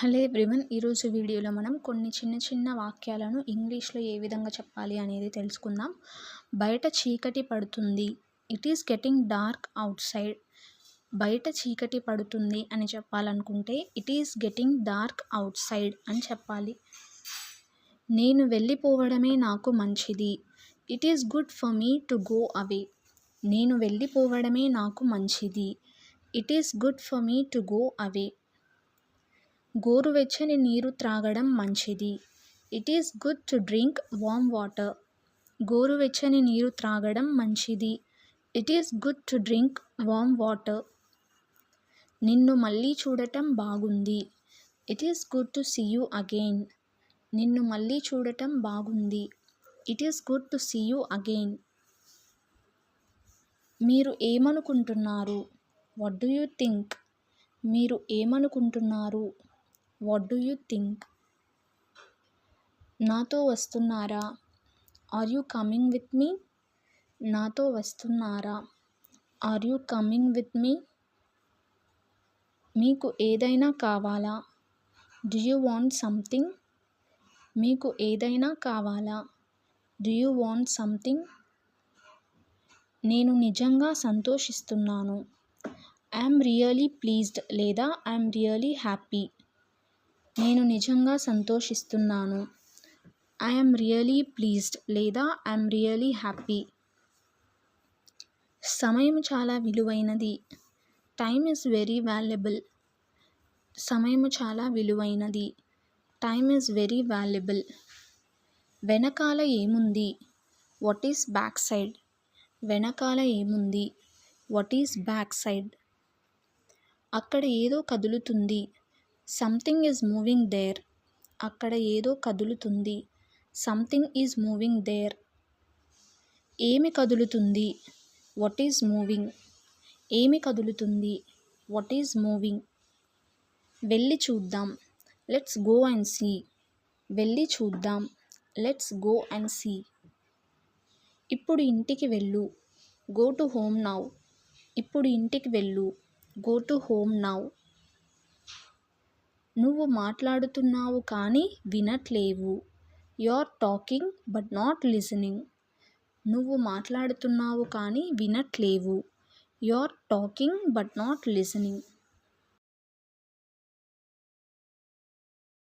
Hello everyone ఈరోజు వీడియోలో మనం కొన్ని చిన్న చిన్న వాక్యాలను ఇంగ్లీష్లో ఏ విధంగా చెప్పాలి అనేది తెలుసుకుందాం. బయట చీకటి పడుతుంది. It is getting dark outside బయట చీకటి పడుతుంది అని చెప్పాలనుకుంటే it is getting dark outside అని చెప్పాలి. నేను వెళ్ళిపోవడమే నాకు మంచిది. It is good for me to go away నేను వెళ్ళిపోవడమే నాకు మంచిది. It is good for me to go away గోరువెచ్చని నీరు త్రాగడం మంచిది. It is good to drink warm water గోరువెచ్చని నీరు త్రాగడం మంచిది. It is good to drink warm water నిన్ను మళ్ళీ చూడటం బాగుంది. It is good to see you again నిన్ను మళ్ళీ చూడటం బాగుంది. It is good to see you again మీరు ఏమనుకుంటున్నారు? వాట్ డూ యూ థింక్ మీరు ఏమనుకుంటున్నారు? What do you think? నాతో వస్తున్నారా? Are you coming with me? నాతో వస్తున్నారా? Are you coming with me? మీకు ఏదైనా కావాలా? Do you want something? మీకు ఏదైనా కావాలా? Do you want something? నేను నిజంగా సంతోషిస్తున్నాను. ఐఎమ్ రియలీ ప్లీజ్డ్ లేదా ఐఎమ్ రియలీ హ్యాపీ. నేను నిజంగా సంతోషిస్తున్నాను. ఐఎమ్ రియలీ ప్లీజ్డ్ లేదా ఐఎమ్ రియలీ హ్యాపీ సమయం చాలా విలువైనది. టైమ్ ఇస్ వెరీ వాల్యుబుల్ సమయం చాలా విలువైనది. టైమ్ ఇస్ వెరీ వాల్యుబుల్ వెనకాల ఏముంది? వాట్ ఈస్ బ్యాక్ సైడ్ వెనకాల ఏముంది? వాట్ ఈస్ బ్యాక్ సైడ్ అక్కడ ఏదో కదులుతుంది. సంథింగ్ ఈజ్ మూవింగ్ దేర్ అక్కడ ఏదో కదులుతుంది. సంథింగ్ ఈజ్ మూవింగ్ దేర్ ఏమి కదులుతుంది? వాట్ ఈజ్ మూవింగ్ ఏమి కదులుతుంది? వాట్ ఈజ్ మూవింగ్ వెళ్ళి చూద్దాం. లెట్స్ గో అండ్ సీ వెళ్ళి చూద్దాం. లెట్స్ గో అండ్ సీ ఇప్పుడు ఇంటికి వెళ్ళు. గో టు హోమ్ నౌ ఇప్పుడు ఇంటికి వెళ్ళు. గో టు హోమ్ నౌ నువ్వు మాట్లాడుతున్నావు కానీ వినట్లేవు. You are talking but not listening నువ్వు మాట్లాడుతున్నావు కానీ వినట్లేవు. You are talking but not listening